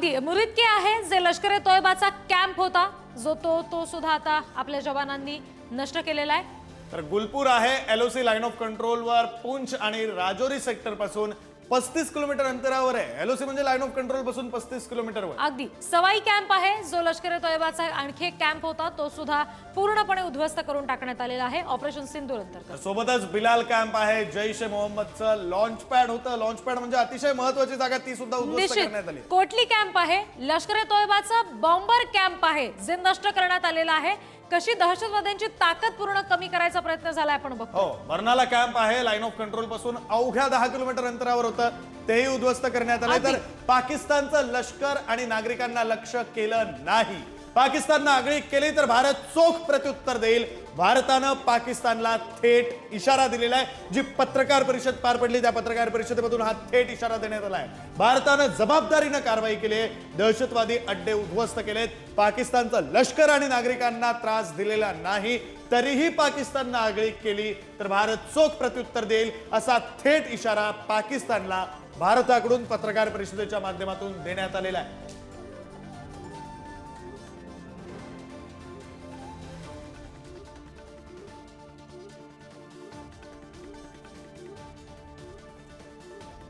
अगदी मुरिदके आहे? जे लष्कर ए तोयबाचा कॅम्प होता जो तो तो सुद्धा आता आपल्या जवानांनी नष्ट केलेला आहे. तर गुलपूर आहे एलओसी लाईन ऑफ कंट्रोलवर पुंछ आणि राजौरी सेक्टरपासून पस्तीस किलोमीटर अंतरावर आहे. एलओसी म्हणजे लाईन ऑफ कंट्रोलपासून पस्तीस किलोमीटरवर. अगदी. सवाई कॅम्प आहे जो लष्कर तोयबाचा आणखी एक कॅम्प होता तो सुद्धा पूर्णपणे उद्ध्वस्त करून टाकण्यात आलेला आहे. ऑपरेशन सिंदूर अंतर्गत. सोबतच बिलाल कॅम्प आहे जैश ए मोहम्मदचं लॉन्च पॅड होतं. लॉन्च पॅड म्हणजे अतिशय महत्वाची जागा ती सुद्धा उद्ध्वस्त करण्यात आली. कोटली कॅम्प आहे लष्कर तोयबाचा बॉम्बर कॅम्प आहे जे नष्ट करण्यात आलेला आहे. कशी दहशतवाद्यांची ताकद पूर्ण कमी करायचा प्रयत्न झाला आपण बघतो हो बर्नाला कॅम्प आहे लाईन ऑफ कंट्रोलपासून अवघ्या दहा किलोमीटर अंतरावर होतं. तेही उद्ध्वस्त करण्यात आले तर पाकिस्तानचं लष्कर आणि नागरिकांना लक्ष केलं नाही. पाकिस्ताननं आगळीक केली तर भारत चोख प्रत्युत्तर देईल. भारतानं पाकिस्तानला थेट इशारा दिलेला आहे. जी पत्रकार परिषद पार पडली त्या पत्रकार परिषदेमधून हा थेट इशारा देण्यात आला आहे. भारतानं जबाबदारीनं कारवाई केली आहे. दहशतवादी अड्डे उद्ध्वस्त केलेत. पाकिस्तानचं लष्कर आणि नागरिकांना त्रास दिलेला नाही. तरीही पाकिस्ताननं आगळीक केली तर भारत चोख प्रत्युत्तर देईल असा थेट इशारा पाकिस्तानला भारताकडून पत्रकार परिषदेच्या माध्यमातून देण्यात आलेला आहे.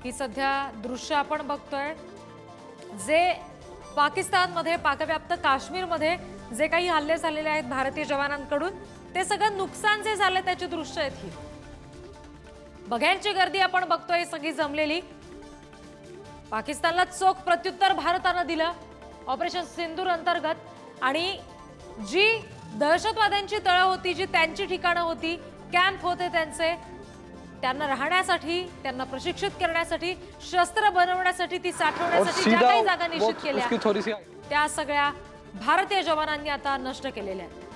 ही सध्या दृश्य आपण बघतोय जे पाकिस्तानमध्ये पाकव्याप्त काश्मीरमध्ये जे काही हल्ले झालेले आहेत भारतीय जवानांकडून ते सगळं नुकसान जे झालं त्याची दृश्य आहेत ही. बघ्यांची गर्दी आपण बघतोय सगळी जमलेली. पाकिस्तानला चोख प्रत्युत्तर भारतानं दिलं ऑपरेशन सिंदूर अंतर्गत. आणि जी दहशतवाद्यांची तळं होती जी त्यांची ठिकाणं होती कॅम्प होते त्यांचे त्यांना राहण्यासाठी त्यांना प्रशिक्षित करण्यासाठी शस्त्र बनवण्यासाठी ती साठवण्यासाठी ज्या काही जागा निश्चित केल्या. त्या सगळ्या भारतीय जवानांनी आता नष्ट केलेल्या आहेत.